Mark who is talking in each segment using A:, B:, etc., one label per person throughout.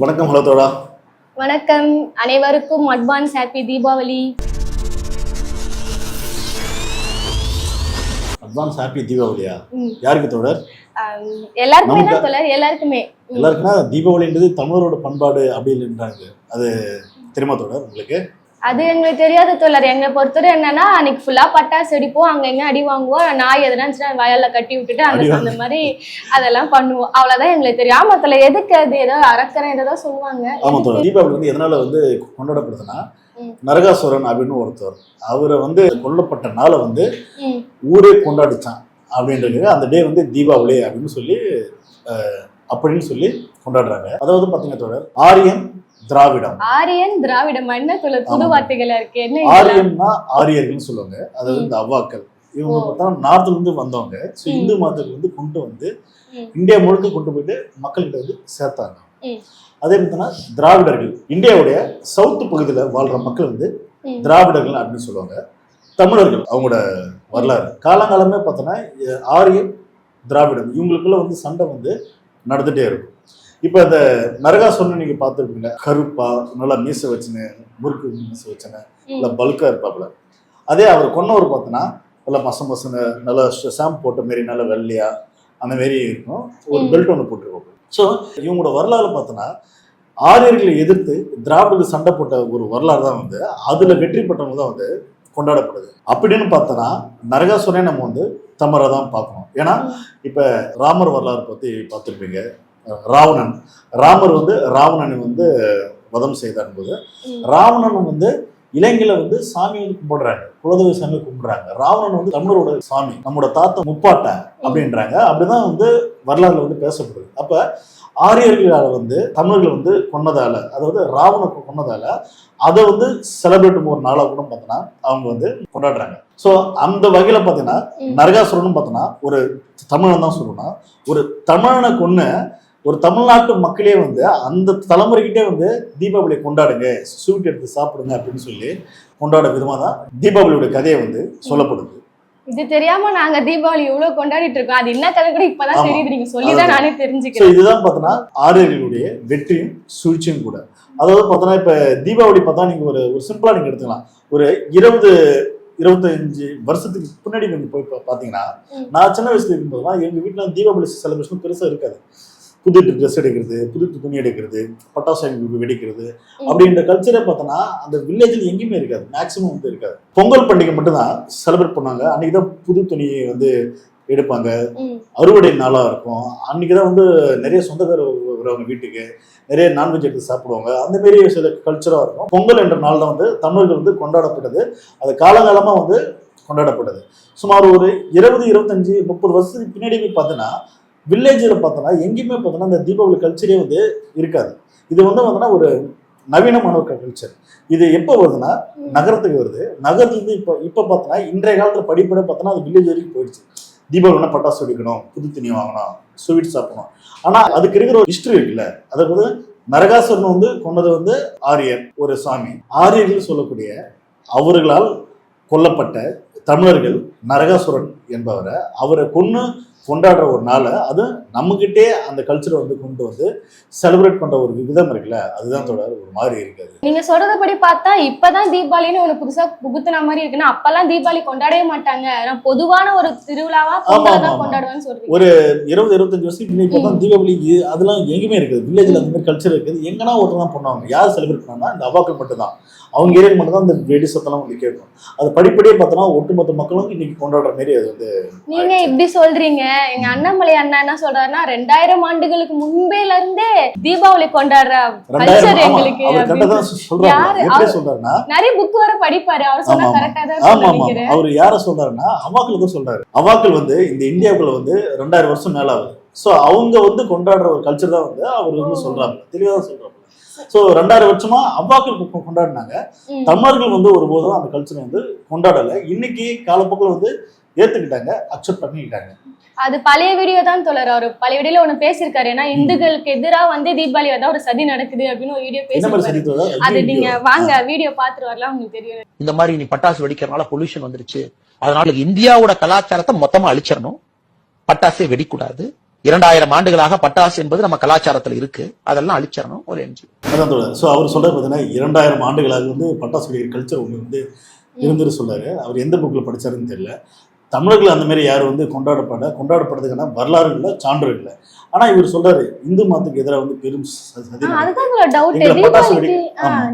A: வணக்கம் ஹலோ தோழா.
B: வணக்கம். அனைவருக்கும் advance happy Deepavali.
A: Advance happy தீபாவளியா. யாருக்கு தோழர்?
B: எல்லாருக்குமே தான் தோழர் எல்லாருக்குமே.
A: எல்லாருக்குன்னா தீபாவளின்றது தமிழரோட பண்பாடு அப்படின்றாங்க அது தெரியுமா தோழர் உங்களுக்கு?
B: அது எங்களுக்கு தெரியாத தோழர். எங்களை பொறுத்தவரை என்னன்னா அன்னைக்கு ஃபுல்லா பட்டாசு வெடிப்போம். அங்க எங்க அடி வாங்குவோம். நாய் எதனா வயல்ல கட்டி விட்டுட்டு அந்த. அந்த மாதிரி அதெல்லாம் பண்ணுவோம். அவ்வளவுதான் எங்களுக்கு தெரியும். ஆமா எதுக்கு அது? ஏதோ அரக்கரை ஏதோ சொல்லுவாங்க.
A: ஆமா தீபாவளி வந்து எதனால வந்து கொண்டாடப்படுதுன்னா. நரகாசுரன் அப்படின்னு ஒருத்தர். அவரை வந்து கொல்லப்பட்ட நாளை வந்து ஊரே கொண்டாடிச்சான் அப்படின்றது அந்த டே வந்து தீபாவளி அப்படின்னு சொல்லி அப்படின்னு சொல்லி கொண்டாடுறாங்க. அதாவது பாத்தீங்கன்னா தோழர் ஆரியன் திராவிடம்
B: ஆரியன் திராவிடம் என்ன தோழர் புது. வார்த்தைகளா இருக்கு என்ன?
A: ஆரியன்னா ஆரியர்கள்னு சொல்லுவாங்க அதாவது இந்த அவ்வாக்கள் இவங்க. பார்த்தா நார்த்ல இருந்து வந்தவங்க ஸோ. இந்து மதத்துக்கு வந்து கொண்டு வந்து. இந்தியா முழுக்க கொண்டு போயிட்டு மக்கள்கிட்ட வந்து சேர்த்தாங்க. அதே பார்த்தீங்கன்னா திராவிடர்கள் இந்தியாவுடைய சவுத் பகுதியில் வாழ்ற மக்கள் வந்து. திராவிடர்கள் அப்படின்னு சொல்லுவாங்க தமிழர்கள் அவங்களோட வரலாறு காலங்காலமே பார்த்தோன்னா ஆரியன் திராவிடம் இவங்களுக்குள்ள வந்து சண்டை வந்து நடந்துட்டே இருக்கும் இப்போ இந்த நரகாசுரன் நீங்க பார்த்துருப்பீங்க. கருப்பா நல்லா மீசை வச்சுன்னு முறுக்கு மீசை வச்சுன்னு
B: ம்.
A: நல்லா பல்கா இருப்பாப்புல. அதே அவர் கொன்னவர் பார்த்தோன்னா நல்லா மச மசன்னு நல்லா ஷாம்பு போட்ட மாரி நல்லா வெள்ளையா அந்த மாரி இருக்கும். ஒரு. பெல்ட் ஒன்று போட்டிருப்பாங்க ஸோ இவங்களோட வரலாறு பார்த்தோன்னா ஆரியர்களை எதிர்த்து திராவிடர்கள் சண்டை போட்ட ஒரு வரலாறு தான் வந்து அதில் வெற்றி பெற்றவங்க தான் வந்து கொண்டாடப்படுது. அப்படின்னு பார்த்தோன்னா நரகாசுரனை நம்ம வந்து தமிழரை தான் பார்க்கணும். ஏன்னா இப்போ ராமர் வரலாறு பற்றி பார்த்துருப்பீங்க. ராவணன். ராமர் வந்து ராவணனை வந்து வதம் செய்தார் போது. ராவணன் வந்து இலங்கையில வந்து சாமி வந்து கும்பிடுறாங்க. குலதெய்வ சாமி கும்பிடுறாங்க. ராவணன் வந்து தமிழரோட சாமி நம்மளோட தாத்தா முப்பாட்டன் அப்படின்றாங்க. அப்படிதான் வந்து வரலாறுல வந்து பேசப்படுது. அப்ப ஆரியர்களால வந்து தமிழர்கள் வந்து கொன்னதால அதாவது ராவண கொன்னதால அதை வந்து செலிப்ரேட் ஒரு நாளா கூட பார்த்தோன்னா அவங்க வந்து கொண்டாடுறாங்க. ஸோ அந்த வகையில பார்த்தீங்கன்னா
B: ம்.
A: நரகாசுரனும் பார்த்தோன்னா ஒரு தமிழன் தான் சொல்லணும். ஒரு தமிழனை கொன்னு ஒரு தமிழ்நாட்டு மக்களே வந்து அந்த தலைமுறைக்கிட்டே வந்து தீபாவளியை கொண்டாடுங்க ஸ்வீட் எடுத்து சாப்பிடுங்க அப்படின்னு சொல்லி கொண்டாட விதமாக தான் தீபாவளியோட கதையை வந்து சொல்லப்படுது.
B: இது தெரியாம நாங்க தீபாவளி இவ்வளவு கொண்டாடிட்டு இருக்கோம். அது என்ன கதை கூட இப்பதான். தெரியுது. நீங்க சொல்லிதான் நானே தெரிஞ்சுக்கிறேன்.
A: இதுதான் பார்த்தோன்னா ஆரியர்களுடைய வெற்றியும் சூழ்ச்சியும் கூட. அதாவது பார்த்தோன்னா இப்போ தீபாவளி பார்த்தா நீங்கள் ஒரு ஒரு சிம்பிளாக நீங்கள் எடுத்துக்கலாம். ஒரு இருபது இருபத்தஞ்சு வருஷத்துக்கு பின்னாடி நீங்கள் போய் பா- பார்த்தீங்கன்னா
B: ம்.
A: நான் சின்ன வயசுல இருக்கும்போதுலாம் எங்கள் வீட்டில் தீபாவளி செலிப்ரேஷன் பெருசாக இருக்காது. புது ட்ரெஸ் எடுக்கிறது புது துணி எடுக்கிறது பட்டாசு வெடிக்கிறது. அப்படின்ற கல்ச்சரே பார்த்தோன்னா அந்த வில்லேஜில் எங்கேயுமே இருக்காது. மேக்ஸிமம் வந்து இருக்காது. பொங்கல் பண்டிகை மட்டும்தான் செலிப்ரேட் பண்ணாங்க அன்னைக்கு தான் புது துணியை வந்து எடுப்பாங்க. அறுவடை நாளாக இருக்கும். அன்றைக்கி தான் வந்து நிறைய சொந்தக்கார வருவாங்க வீட்டுக்கு நிறைய நான்வெஜ் எடுத்து சாப்பிடுவாங்க. அந்த மாரி சில கல்ச்சராக இருக்கும். பொங்கல் என்ற நாள் தான் வந்து தமிழர்கள் வந்து கொண்டாடப்பட்டது. அது காலங்காலமாக வந்து கொண்டாடப்பட்டது. சுமார் ஒரு இருபது இருபத்தஞ்சு முப்பது வருஷத்துக்கு பின்னாடி பார்த்தோன்னா வில்லேஜில் பார்த்தோன்னா எங்கேயுமே பார்த்தோன்னா இந்த தீபாவளி கல்ச்சரே வந்து இருக்காது. இது வந்து பார்த்தோன்னா ஒரு நவீனமான ஒரு கல்ச்சர் இது எப்போ வருதுன்னா. நகரத்துக்கு வருது. நகரத்துலேருந்து இப்போ இப்போ பார்த்தோன்னா இன்றைய காலத்தில் படிப்பட பார்த்தோன்னா அது வில்லேஜ் வரைக்கும் போயிடுச்சு. தீபாவளினா பட்டாசு வெடிக்கணும் புது துணி வாங்கணும் ஸ்வீட் சாப்பிடணும். ஆனால் அதுக்கு இருக்கிற ஒரு ஹிஸ்ட்ரி இருக்குல்ல அதாவது நரகாசுரன் வந்து கொண்டது வந்து ஆரியர் ஒரு சாமி ஆரியர்கள் சொல்லக்கூடிய அவர்களால் கொல்லப்பட்ட தமிழர்கள் நரகாசுரன் என்பவரை அவரை கொன்று கொண்டாடுற ஒரு நாளை அது நம்மகிட்டே அந்த கல்ச்சரை வந்து கொண்டு வந்து செலிப்ரேட் பண்ற ஒரு விதம் இருக்குல்ல அதுதான் தொடர் ஒரு மாதிரி இருக்காது.
B: நீங்க சொல்றதபடி பார்த்தா இப்பதான் தீபாவளின்னு ஒண்ணு புதுசா புகுத்துன மாதிரி இருக்குன்னா அப்பெல்லாம் தீபாவளி கொண்டாடவே மாட்டாங்க. ஆனா பொதுவான ஒரு திருவிழாவா. கொண்டாடுவேன்னு சொல்றீங்க.
A: ஒரு இருபது இருபத்தஞ்சு வருஷத்துக்கு முன்னாடி பார்த்தா தீபாவளி இது- அதெல்லாம் எங்கேயுமே இருக்குது. வில்லேஜில் அந்த மாதிரி கல்ச்சர் இருக்குது. எங்கன்னா ஒருத்தர் தான் பண்ணுவாங்க. யார் செலிப்ரேட் பண்ணாங்கன்னா இந்த அவாக்கள் மட்டும்தான். அவங்க ஏரியாவில் மட்டும் தான் இந்த வெடி சத்தம்லாம் வந்து கேட்கும். அது படிப்படியே பார்த்தோன்னா ஒட்டுமொத்த மக்களும் இன்னைக்கு கொண்டாடுற மாதிரி அது வந்து
B: நீங்க இப்படி சொல்றீங்க. எங்க அண்ணாமலை அண்ணா என்ன சொல்றாருன்னா ரெண்டாயிரம் ஆண்டுகளுக்கு முன்பேல இருந்தே தீபாவளி கொண்டாடுற கல்ச்சர் எங்களுக்கு யாரு? நிறைய புக் வர படிப்பாரு. அவர் சொன்னா. கரெக்டா தான்
A: அவர் யார சொல்றாருன்னா அவாக்கள் தான் சொல்றாரு. அவாக்கள் வந்து இந்த இந்தியாவுக்குள்ள வந்து ரெண்டாயிரம் வருஷம் மேல ஆகுது. ஸோ அவங்க வந்து கொண்டாடுற ஒரு கல்ச்சர் தான் வந்து அவர் வந்து. சொல்றாங்க தெளிவாக சொல்றாங்க ஸோ ரெண்டாயிரம் வருஷமா அவ்வாக்கள் கொண்டாடினாங்க. தமிழர்கள் வந்து ஒருபோதும் அந்த கல்ச்சரை வந்து கொண்டாடலை. இன்னைக்கு காலப்போக்கில் வந்து ஏத்துக்கிட்டாங்க அக்செப்ட் பண்ணிக்கிட்டாங்க.
B: அது பழைய வீடியோ தான் தோழர். அவர் பழைய வீடியோல ஒண்ணு பேசியிருக்காரு. ஏன்னா இந்துக்களுக்கு எதிரா வந்து தீபாவளி தான் ஒரு சதி நடக்குது அப்படின்னு ஒரு வீடியோ
A: சரித்திரம்
B: அது நீங்க வாங்க வீடியோ பாத்துட்டு வரலாம் உங்களுக்கு தெரியும்.
C: இந்த மாதிரி நீ பட்டாசு வெடிக்கிறனால பொல்யூஷன் வந்துருச்சு. அதனால இந்தியாவோட கலாச்சாரத்தை மொத்தமா அழிச்சிடணும். பட்டாசே வெடிக்கூடாது. இரண்டாயிரம் ஆண்டுகளாக பட்டாசு என்பது நம்ம கலாச்சாரத்துல இருக்கு. அதெல்லாம் அழிச்சிடணும் ஒரு என்ஜி
A: அதான் ஸோ அவர் சொல்றது பார்த்தீங்கன்னா இரண்டாயிரம் ஆண்டுகளாக வந்து பட்டாசு வெடிக்கிற கல்ச்சர் ஒன்று வந்து இருந்துட்டு சொல்றாரு அவர் எந்த புக்கில் படிச்சாருன்னு தெரியல. தமிழர்கள் அந்த மாதிரி யாரும் வந்து கொண்டாடப்பட கொண்டாடப்படுறதுக்கான வரலாறு இல்லை சான்று இல்லை. ஆனா இவர் சொல்றாரு இந்து மதத்துக்கு எதிராக வந்து பெரும்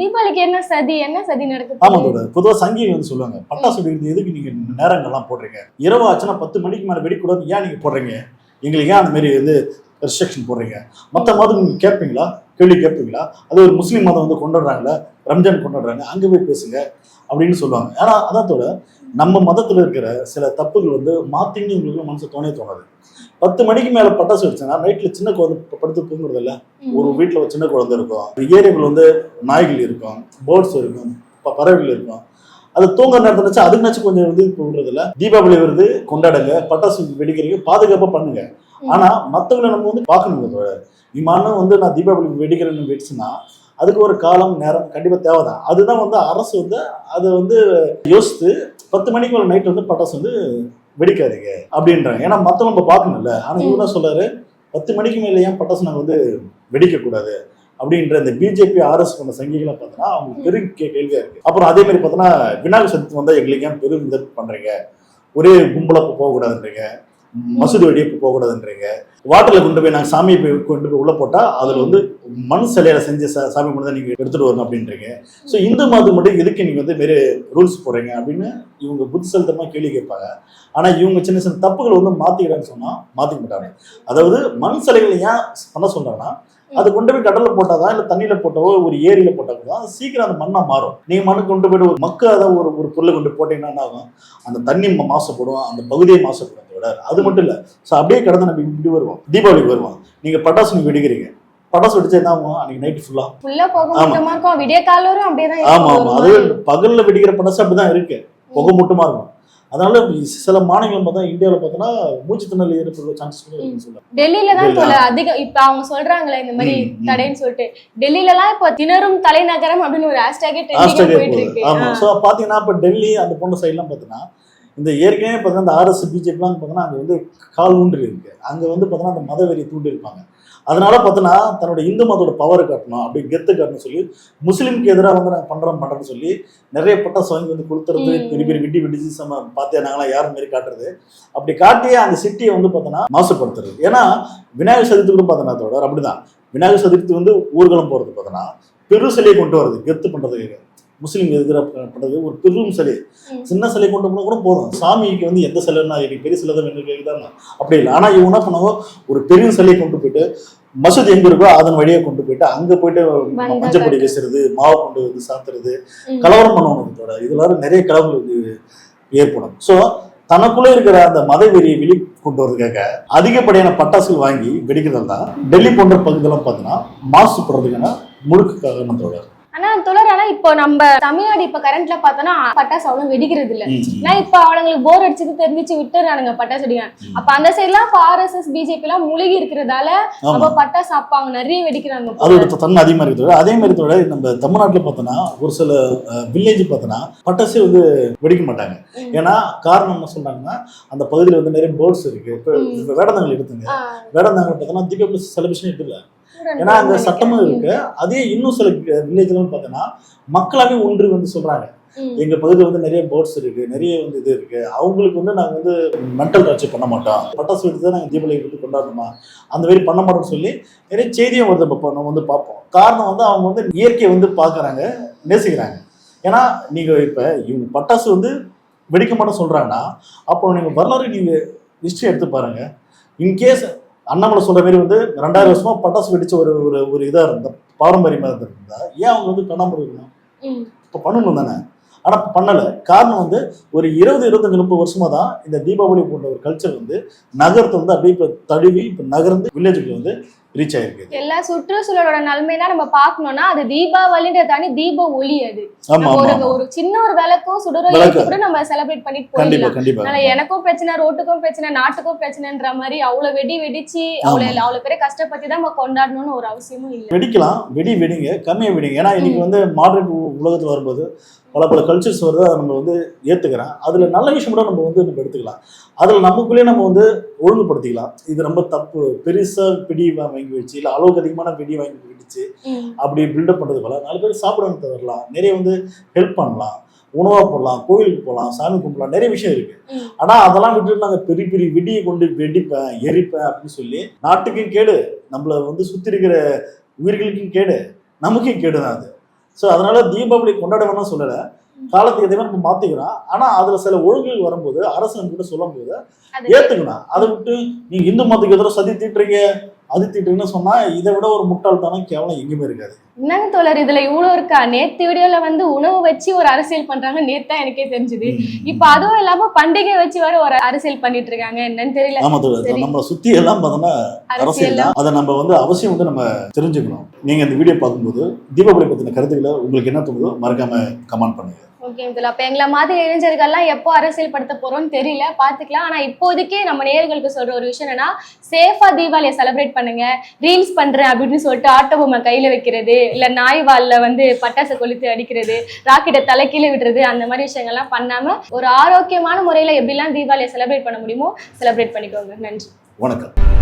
B: தீபாவளிக்கு என்ன சதி என்ன சதி
A: ஆமா தோழர். பொதுவா சங்கிகள் வந்து சொல்லுவாங்க பட்டாசு வெடிக்கிறது எதுக்கு நீங்க நேரங்கள்லாம் போடுறீங்க? இரவு ஆச்சுன்னா பத்து மணிக்கு மேல வெடிக்கூடாது ஏன் நீங்க போடுறீங்க? எங்களுக்கு ஏன் அந்த மாதிரி வந்து ரெஸ்ட்ரிக்ஷன் போடுறீங்க? மற்ற மதம் நீங்க கேட்பீங்களா? கேள்வி கேட்பீங்களா? அது ஒரு முஸ்லீம் மதம் வந்து கொண்டாடுறாங்களா ரம்ஜான் கொண்டாடுறாங்க அங்க போய் பேசுங்க அப்படின்னு சொல்லுவாங்க. ஆனா அதான் தோட நம்ம மதத்துல இருக்கிற சில தப்புகள் வந்து மாத்தின்னு உங்களுக்கு மனசு தோணே தோணாது. பத்து மணிக்கு மேல பட்டாசு வெடிச்சா நைட்ல சின்ன குழந்தை படுத்து தூங்குறது இல்ல. ஒரு வீட்டில் ஒரு சின்ன குழந்தை இருக்கும். ஏரியாவில் வந்து நாய்கள் இருக்கும் பேர்ட்ஸ் இருக்கும் பறவைகள் இருக்கும். அது தூங்குற நேரத்தில் வச்சு அதுக்குனாச்சும் கொஞ்சம் வந்து விடுறது இல்ல. தீபாவளி வருது கொண்டாடுங்க பட்டாசு வெடிக்கிறீங்க பாதுகாப்பாக பண்ணுங்க. ஆனா மற்றவங்களை நம்ம வந்து பார்க்கணுங்க தோழர். வந்து நான் தீபாவளி வெடிக்கிறேன்னு வெடிச்சுன்னா அதுக்கு ஒரு காலம் நேரம் கண்டிப்பாக தேவைதான். அதுதான் வந்து அரசு வந்து அதை வந்து யோசித்து பத்து மணிக்கு மேலே நைட் வந்து பட்டாசு வந்து வெடிக்காதீங்க அப்படின்றாங்க. ஏன்னா மற்றவங்க நம்ம பார்க்கணும்ல. ஆனால் இவர் என்ன சொல்றாரு? பத்து மணிக்கு மேலே ஏன் பட்டாசு நாங்கள் வந்து வெடிக்கக்கூடாது? அப்படின்ற இந்த பிஜேபி ஆர்எஸ் பண்ண சங்கிகளை பார்த்தோன்னா அவங்களுக்கு பெரும் கே கேள்வியா இருக்கு. அப்புறம் அதே மாதிரி பார்த்தோன்னா விநாயகர் சதுர்த்தி வந்தால் எங்களுக்கு ஏன் பெரும் இது பண்றீங்க? ஒரே கும்பலா இப்போ போகக்கூடாதுன்றீங்க. மசூதி வழியே போகக்கூடாதுன்றீங்க. வாட்டர்ல கொண்டு போய் நாங்கள் சாமியை போய் கொண்டு போய் உள்ள போட்டா அதில் வந்து மண் சிலையில செஞ்ச சா- சாமி கொண்டு தான் நீங்க எடுத்துட்டு வரணும் அப்படின்றீங்க. ஸோ இந்து மதம் மட்டும் எதுக்கு நீங்க வந்து மாரி ரூல்ஸ் போடுறீங்க அப்படின்னு இவங்க புத்திசல்தனமா கேள்வி கேட்பாங்க. ஆனா இவங்க சின்ன சின்ன தப்புகள் வந்து மாத்திக்கிறான்னு சொன்னா மாத்திக்க மாட்டாங்க. அதாவது மண் சிலைகளை ஏன் பண்ண சொல்றாங்கன்னா அது கொண்டு போய் கடல்ல போட்டாதான் இல்ல தண்ணியில போட்டாவோ ஒரு ஏரியில போட்டாவோ தான் சீக்கிரம் அந்த மண்ணா மாறும். நீங்க மண்ணு கொண்டு போயிட்டு ஒரு மக்காத ஒரு ஒரு பொருளை கொண்டு போட்டீங்கன்னா என்ன ஆகும்? அந்த தண்ணி மாசுபடும் அந்த பகுதியை மாசுபடும் விட அது மட்டும் இல்ல. ஸோ அப்படியே கடந்து நம்ம இப்படி வருவோம். தீபாவளிக்கு வருவோம். நீங்க பட்டாசு நீங்க வெடிக்கிறீங்க. பட்டாசு வெடிச்சா என்ன ஆகும்? அன்னைக்கு நைட் ஃபுல்லா
B: ஃபுல்லா போக
A: ஆமா.
B: விடிய அப்படியே
A: ஆமா அது. பகல்ல வெடிக்கிற பட்டாசு அப்படிதான் இருக்கு. புகை மூட்டமா இருக்கும். அதனால சில மாநிலங்கள் பார்த்தா இந்தியாவில் பார்த்தோன்னா மூச்சு திணறல் ஏற்படுற சான்சஸ் கூட சொல்லுவாங்க.
B: டெல்லியில தான் போல அதிகம் இப்ப அவங்க சொல்றாங்களே இந்த மாதிரி. தடைன்னு சொல்லிட்டு. டெல்லியில எல்லாம் இப்ப திணறும் தலைநகரம் அப்படின்னு ஒரு ஹேஷ்டேக் போயிட்டு
A: போகுது.
B: இருக்கு.
A: ஆமா. ஸோ பார்த்தீங்கன்னா இப்போ டெல்லி அந்த போன்ற சைட்லாம் பார்த்தீங்கன்னா இந்த ஏற்கனவே பார்த்தீங்கன்னா இந்த ஆர்எஸ் பிஜேபிலாம் பார்த்தீங்கன்னா அங்கே வந்து கால் ஊன்றி இருக்கு அங்கே வந்து பார்த்தீங்கன்னா அந்த மதவெறி தூண்டி இருப்பாங்க அதனால பார்த்தீங்கன்னா தன்னோட இந்து மதத்தோட பவர் காட்டணும் அப்படி கெத்து காட்டணும் சொல்லி முஸ்லீம்க்கு எதிராக வந்து நாங்கள் பண்றோம் பண்றோம்னு சொல்லி நிறைய பட்டாசு வாங்கி வந்து கொடுத்துறது. பெரிய பெரிய வெட்டி வெடிச்சு சம பார்த்தே நாங்களாம் யாரும் மாரி காட்டுறது அப்படி காட்டியே அந்த சிட்டியை வந்து பார்த்தோன்னா மாசுபடுத்துறது. ஏன்னா விநாயகர் சதுர்த்தி கூட பார்த்தோன்னா அதோட அப்படிதான். விநாயகர் சதுர்த்தி வந்து ஊர்வலம் போறது பார்த்தோன்னா பெரு சிலையை கொண்டு வருது கெத்து பண்றதுக்கு. முஸ்லீம் எதிராக பண்றது ஒரு பெரும் சிலை. சின்ன சிலை கொண்டு போனா கூட போதும். சாமிக்கு வந்து எந்த சிலைன்னா எனக்கு பெரிய சிலை தான் வேணும் கேட்குதாங்க அப்படி இல்லை. ஆனா இவங்க என்ன பண்ணுவாங்க? ஒரு பெரிய சிலையை கொண்டு போயிட்டு மசூதி எங்க இருக்கோ அதன் வழியா கொண்டு போயிட்டு அங்க போயிட்டு மஞ்சப்பொடி
B: காட்டு.
A: வீசுறது மாவு கொண்டு வந்து சாத்துறது. கலவரம் இதோட இதனால நிறைய இது ஏற்படும் ஸோ தனக்குள்ள இருக்கிற அந்த மத வெறியை வெளி கொண்டு வரதுக்காக அதிகப்படியான பட்டாசுகள் வாங்கி வெடிக்கிறதால தான் டெல்லி போன்ற பகுதிகளெல்லாம் பார்த்தீங்கன்னா மாசுபடுறதுக்கான முழுக்க காரணத்தோட
B: ஆனா தொடர் ஆனா இப்போ நம்ம தமிழ்நாடு இப்ப கரண்ட்ல பார்த்தோம்னா பட்டாசு அவ்வளவு வெடிக்கிறது இல்ல. நான் இப்ப அவங்களுக்கு போர் அடிச்சது தெரிஞ்சுச்சு விட்டுறானுங்க பட்டாசு வெடிக்க. அப்ப அந்த சைட்லாம் இப்ப ஆர்எஸ்எஸ் பிஜேபி எல்லாம் மூழ்கி இருக்கிறதால அப்ப பட்டாசு அப்ப அவங்க நிறைய வெடிக்கிறாங்க.
A: அதோட தன்மை அதிகமாக இருக்கிறது அதே மாதிரி தோட நம்ம தமிழ்நாட்டில் பார்த்தோன்னா ஒரு சில வில்லேஜ் பார்த்தோன்னா பட்டாசே வந்து வெடிக்க மாட்டாங்க. ஏன்னா காரணம் என்ன சொல்றாங்கன்னா அந்த பகுதியில் வந்து நிறைய பேர்ட்ஸ் இருக்கு. இப்போ வேடந்தாங்கல் எடுத்துங்க. வேடந்தாங்கல் பார்த்தோன்னா தீபாவளி செலிப்ரேஷன் இல்லை ஏன்னா
B: நினைக்கிறேன்.
A: சட்டமும் இருக்கு. அதே இன்னும் சில வில்லேஜ்லாம் பார்த்தோன்னா மக்களாவே ஒன்று வந்து சொல்றாங்க. எங்க பகுதியில் வந்து நிறைய பேர்ட்ஸ் இருக்கு நிறைய வந்து இது இருக்கு. அவங்களுக்கு வந்து நாங்க வந்து மென்டல் டார்ச்சர் பண்ண மாட்டோம். பட்டாசு வெடித்து தான் நாங்கள் தீபாவளி வந்து கொண்டாடணுமா அந்த மாதிரி பண்ண மாட்டோம்னு சொல்லி நிறைய செய்தியும் வருது இப்போ நம்ம வந்து பார்ப்போம். காரணம் வந்து அவங்க வந்து இயற்கையை வந்து பார்க்கறாங்க நேசிக்கிறாங்க. ஏன்னா நீங்க இப்ப இவங்க பட்டாசு வந்து வெடிக்க மாட்டோம் சொல்றாங்கன்னா அப்போ நீங்க வரலாறு நீங்க ஹிஸ்டரி எடுத்து பாருங்க. இன்கேஸ் அண்ணாமலை சொல்ற மாதிரி வந்து ரெண்டாயிரம் வருஷமா பட்டாசு வெடிச்ச ஒரு ஒரு ஒரு இதா இருந்தா பாரம்பரியமா இருந்திருந்தா ஏன் அவங்க வந்து பண்ணாமல் இருக்கணும். இப்போ பண்ணணும் தானே? இப்போ பண்ணலை. காரணம் வந்து ஒரு இருபது இருபத்தஞ்சு முப்பது வருஷமா தான் இந்த தீபாவளி போன்ற ஒரு கல்ச்சர் வந்து நகரத்தை வந்து அப்படியே இப்போ தழுவி இப்போ நகர்ந்து வில்லேஜுக்கு வந்து ரீச் ஆயிருக்கு.
B: எல்லா சுற்றுச்சூழலோட நன்மை தான் நம்ம பார்க்கணும்னா அது தீபாவளின்ற தாண்டி தீப ஒளி அது. ஒரு சின்ன ஒரு விளக்கும் சுடரோ கூட நம்ம செலிப்ரேட் பண்ணிட்டு போயிடலாம். அதனால எனக்கும் பிரச்சனை ரோட்டுக்கும் பிரச்சனை நாட்டுக்கும் பிரச்சனைன்ற மாதிரி அவ்வளவு வெடி வெடிச்சு அவ்வளவு அவ்வளவு பேரை கஷ்டப்பட்டு தான் நம்ம கொண்டாடணும்னு ஒரு அவசியமும் இல்லை.
A: வெடிக்கலாம் வெடி வெடிங்க கம்மியாக வெடிங்க. ஏன்னா இன்னைக்கு வந்து மாடரேட் உலகத்தில் வரும்போது பல பல கல்ச்சர்ஸ் வருது அதை நம்ம வந்து ஏற்றுக்கிறேன் அதில் நல்ல விஷயம் கூட நம்ம வந்து நம்ம எடுத்துக்கலாம். அதில் நமக்குள்ளேயே நம்ம வந்து ஒழுங்குபடுத்திக்கலாம். இது ரொம்ப தப்பு. பெருசாக பிடி வாங்கி வச்சு இல்லை அளவுக்கு அதிகமான பிடி வாங்கி
B: ம்.
A: அப்படி பில்டப் பண்ணுறது போல நாலு பேர் சாப்பிட தரலாம் நிறைய வந்து ஹெல்ப் பண்ணலாம். உணவாக போடலாம். கோயிலுக்கு போகலாம். சாமி கும்பிடலாம். நிறைய விஷயம் இருக்கு.
B: ம்.
A: ஆனா அதெல்லாம் விட்டுட்டு நாங்கள் பெரிய பெரிய வெடியை கொண்டு வெடிப்பேன் எரிப்பேன் அப்படின்னு சொல்லி நாட்டுக்கும் கேடு. நம்மள வந்து சுத்தி இருக்கிற உயிர்களுக்கும் கேடு. நமக்கும் கேடு தான் அது. ஸோ அதனால தீபாவளி கொண்டாட வேணாம் சொல்லலை. காலத்துக்கு எதையுமே நம்ம மாத்திக்கிறோம். ஆனா அதுல சில ஒழுங்குகள் வரும்போது அரசு நம்ம கிட்ட சொல்லும் போது
B: அது-
A: ஏத்துக்கணும். அதை விட்டு நீங்க இந்து மதத்துக்கு எதிராக சதி தீட்டுறீங்க. அது தீட்டுறீங்கன்னு சொன்னா இதை விட ஒரு முட்டாள்தனம் கேவலம் எங்கேயுமே இருக்காது.
B: என்னங்க தோழர் இதுல இவ்வளவு இருக்கா? நேத்து வீடியோல வந்து உணவு வச்சு ஒரு அரசியல் பண்றாங்க. நேத்து தான் எனக்கே தெரிஞ்சுது. இப்ப அதுவும் இல்லாம பண்டிகை வச்சு வேற ஒரு அரசியல் பண்ணிட்டு இருக்காங்க. என்னன்னு தெரியல.
A: ஆமா தோழர்
B: சரி.
A: நம்மளை சுத்தி எல்லாம் பார்த்தோம்னா அரசியல் தான். அதை நம்ம வந்து அவசியம் வந்து நம்ம தெரிஞ்சுக்கணும். நீங்க இந்த வீடியோ பார்க்கும்போது தீபாவளி பத்தின கருத்துக்களை உங்களுக்கு என்ன தோணுதோ மறக்காம கமெண்ட் பண்ணுங்க.
B: ஓகே இதுல அப்ப எங்களை மாதிரி இளைஞர்கள்லாம் எப்போ அரசியல் படுத்த போறோம்னு தெரியல பாத்துக்கலாம். ஆனா இப்போதைக்கு நம்ம நேர்களுக்கு சொல்ற ஒரு விஷயம் என்னன்னா சேஃபா தீபாவளியை செலிப்ரேட் பண்ணுங்க. ரீல்ஸ் பண்றேன் அப்படின்னு சொல்லிட்டு ஆட்டோ பொம்மை கையில வைக்கிறது இல்ல நாய் வால்ல வந்து பட்டாசு கொளுத்து அடிக்கிறது ராக்கெட்டை தலைக்கீழ விடுறது அந்த மாதிரி விஷயங்கள்லாம் பண்ணாம ஒரு ஆரோக்கியமான முறையில எப்படிலாம் தீபாவளியை செலிப்ரேட் பண்ண முடியுமோ செலிப்ரேட் பண்ணிக்கோங்க. நன்றி.
A: வணக்கம்.